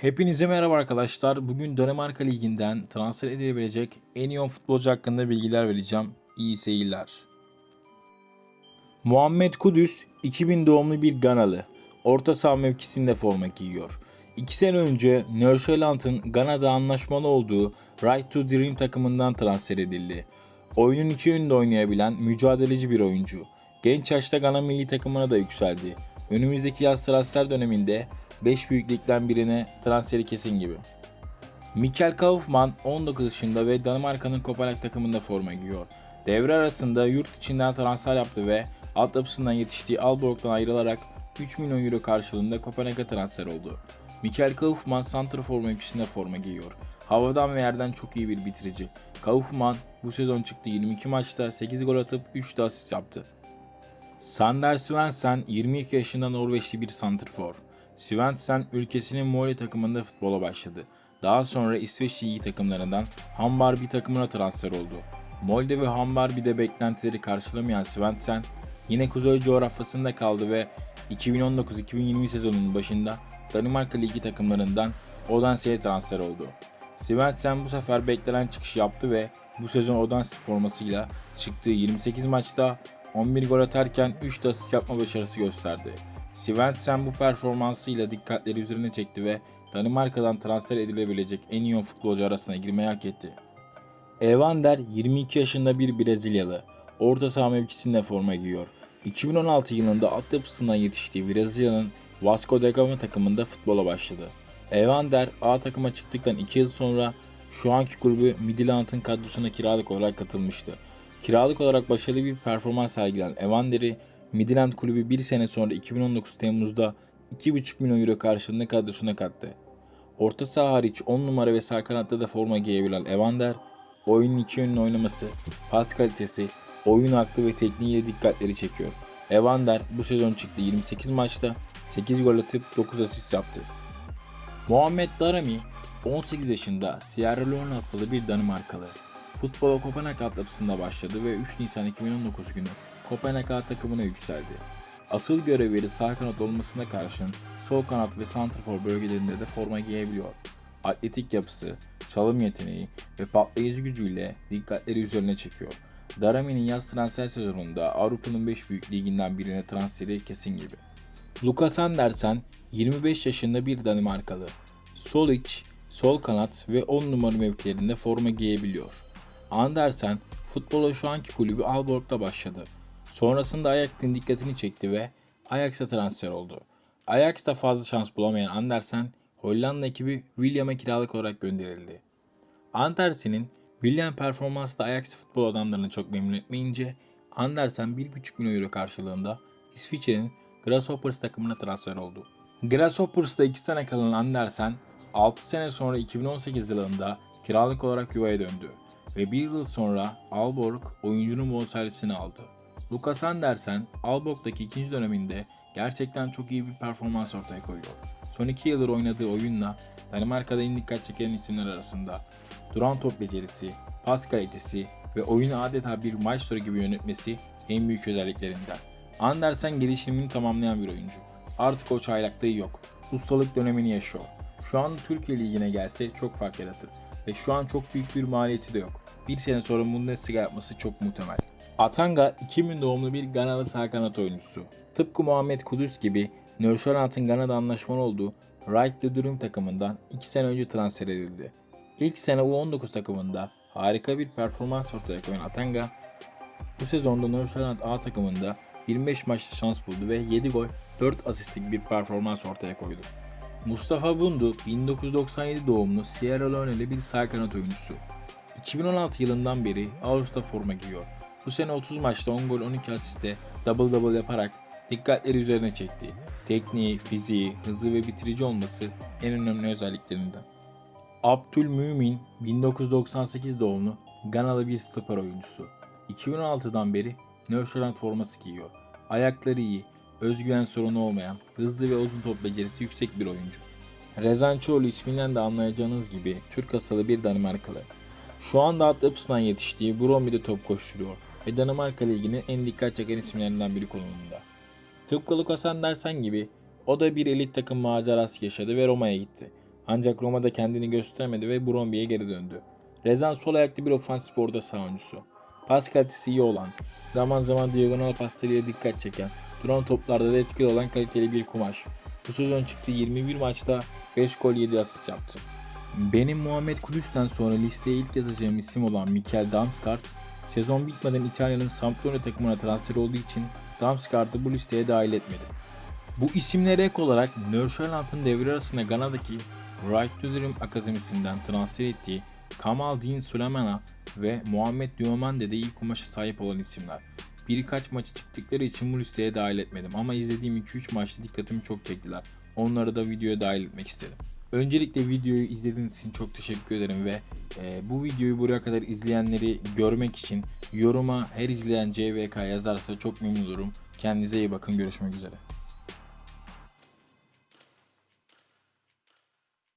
Hepinize merhaba arkadaşlar. Bugün Danimarka Ligi'nden transfer edilebilecek en iyi 10 futbolcu hakkında bilgiler vereceğim. İyi seyirler. Muhammed Kudüs 2000 doğumlu bir Ganalı. Orta saha mevkisinde forma giyiyor. 2 sene önce Nordsjælland'ın Gana'da anlaşmalı olduğu Right to Dream takımından transfer edildi. Oyunun iki yönünde oynayabilen mücadeleci bir oyuncu. Genç yaşta Gana milli takımına da yükseldi. Önümüzdeki yaz transfer döneminde 5 büyük ligden birine transferi kesin gibi. Mikkel Kaufmann 19 yaşında ve Danimarka'nın Kopenhag takımında forma giyiyor. Devre arasında yurt içinden transfer yaptı ve altyapısından yetiştiği Aalborg'dan ayrılarak 3 milyon euro karşılığında Kopenhag'a transfer oldu. Mikkel Kaufmann santrafor mevkisinde forma giyiyor. Havadan ve yerden çok iyi bir bitirici. Kaufmann bu sezon çıktı 22 maçta 8 gol atıp 3 de asist yaptı. Sander Svensson 22 yaşında Norveçli bir santrfor. Svensson ülkesinin Molde takımında futbola başladı. Daha sonra İsveç Ligi takımlarından Hammarby takımına transfer oldu. Molde ve Hammarby'de beklentileri karşılamayan Svensson yine kuzey coğrafyasında kaldı ve 2019-2020 sezonunun başında Danimarka Ligi takımlarından Odense'ye transfer oldu. Svensson bu sefer beklenen çıkışı yaptı ve bu sezon Odense formasıyla çıktığı 28 maçta 11 gol atarken 3 de asist yapma başarısı gösterdi. Svensson bu performansıyla dikkatleri üzerine çekti ve Danimarka'dan transfer edilebilecek en iyi 10 futbolcu arasına girmeyi hak etti. Evander 22 yaşında bir Brezilyalı. Orta saha mevkisinde forma giyiyor. 2016 yılında altyapısından yetiştiği Brezilya'nın Vasco da Gama takımında futbola başladı. Evander A takıma çıktıktan 2 yıl sonra şu anki kulübü Midtjylland'ın kadrosuna kiralık olarak katılmıştı. Kiralık olarak başarılı bir performans sergilen Evander'i Midland kulübü bir sene sonra 2019 Temmuz'da 2,5 milyon euro karşılığında kadrosuna kattı. Orta saha hariç 10 numara ve sağ kanatta da forma giyebilen Evander, oyunun iki yönlü oynaması, pas kalitesi, oyun aklı ve tekniğiyle dikkatleri çekiyor. Evander bu sezon çıktı 28 maçta 8 gol atıp 9 asist yaptı. Muhammed Darami 18 yaşında Sierra Leone asıllı bir Danimarkalı. Futbola Kopenhag altyapısında başladı ve 3 Nisan 2019 günü Kopenhag takımına yükseldi. Asıl görevleri sağ kanat olmasına karşın sol kanat ve santrafor bölgelerinde de forma giyebiliyor. Atletik yapısı, çalım yeteneği ve patlayıcı gücüyle dikkatleri üzerine çekiyor. Darami'nin yaz transfer sezonunda Avrupa'nın 5 büyük liginden birine transferi kesin gibi. Lucas Andersen 25 yaşında bir Danimarkalı. Sol iç, sol kanat ve 10 numara mevkilerinde forma giyebiliyor. Andersen futbola şu anki kulübü Aalborg'da başladı. Sonrasında Ajax'ın dikkatini çekti ve Ajax'a transfer oldu. Ajax'ta fazla şans bulamayan Andersen, Hollanda ekibi William'a kiralık olarak gönderildi. Andersen'in William performansı da Ajax futbol adamlarını çok memnun etmeyince Andersen 1,5 milyon euro karşılığında İsviçre'nin Grasshoppers takımına transfer oldu. Grasshoppers'ta 2 sene kalan Andersen 6 sene sonra 2018 yılında kiralık olarak yuvaya döndü ve bir yıl sonra Aalborg oyuncunun bonservisini aldı. Lucas Andersen, Aalborg'daki ikinci döneminde gerçekten çok iyi bir performans ortaya koyuyor. Son iki yıldır oynadığı oyunla Danimarka'da en dikkat çeken isimler arasında. Duran top becerisi, pas kalitesi ve oyunu adeta bir maestro gibi yönetmesi en büyük özelliklerinden. Andersen gelişimini tamamlayan bir oyuncu. Artık o çaylaklığı yok. Ustalık dönemini yaşıyor. Şu an Türkiye Ligi'ne gelse çok fark yaratır. Ve şu an çok büyük bir maliyeti de yok. Bir sene sonra Bundesliga yapması çok muhtemel. Atanga 2000 doğumlu bir Ganalı sağ oyuncusu. Tıpkı Muhammed Kudüs gibi Nordsjælland'ın Gana'da anlaşmalı olduğu Right to Dream takımından 2 sene önce transfer edildi. İlk sene U19 takımında harika bir performans ortaya koyan Atanga bu sezonda Nordsjælland A takımında 25 maçta şans buldu ve 7 gol 4 asistlik bir performans ortaya koydu. Mustafa Bundu 1997 doğumlu Sierra Leone'li bir sağ oyuncusu. 2016 yılından beri Ağustos'ta forma giyiyor. Bu sene 30 maçta 10 gol 12 asiste double double yaparak dikkatleri üzerine çekti. Tekniği, fiziği, hızlı ve bitirici olması en önemli özelliklerinden. Abdülmümin 1998 doğumlu Ganalı bir stoper oyuncusu. 2016'dan beri Nordsjælland forması giyiyor. Ayakları iyi, özgüven sorunu olmayan, hızlı ve uzun top becerisi yüksek bir oyuncu. Rezan Çoğlu isminden de anlayacağınız gibi Türk asıllı bir Danimarkalı. Şu anda altyapısından yetiştiği Brommy'de top koşturuyor ve Danimarka Ligi'nin en dikkat çeken isimlerinden biri konumunda. Tıpkı Lucas Andersen gibi o da bir elit takım macerası yaşadı ve Roma'ya gitti. Ancak Roma'da kendini gösteremedi ve Bromby'ye geri döndü. Rezan sol ayaklı bir ofansif orta saha oyuncusu. Pas kalitesi iyi olan, zaman zaman diagonal paslarıyla dikkat çeken, duran toplarda da etkili olan kaliteli bir kumaş. Bu sezon çıktığı 21 maçta 5 gol 7 asist yaptı. Benim Muhammed Kudüs'ten sonra listeye ilk yazacağım isim olan Mikel Damsgaard, sezon bitmeden İtalya'nın Sampdoria takımına transfer olduğu için Damsgaard'ı bu listeye dahil etmedim. Bu isimlere ek olarak Nordsjælland'ın devre arasında Gana'daki Right Dream Akademisi'nden transfer ettiği Kamal Din Süleymana ve Muhammed Diomande de ilk kumaşa sahip olan isimler. Birkaç maçı çıktıkları için bu listeye dahil etmedim ama izlediğim 2-3 maçta dikkatimi çok çektiler. Onları da videoya dahil etmek istedim. Öncelikle videoyu izlediğiniz için çok teşekkür ederim ve e, bu videoyu buraya kadar izleyenleri görmek için yoruma her izleyen CVK yazarsa çok memnun olurum. Kendinize iyi bakın görüşmek üzere.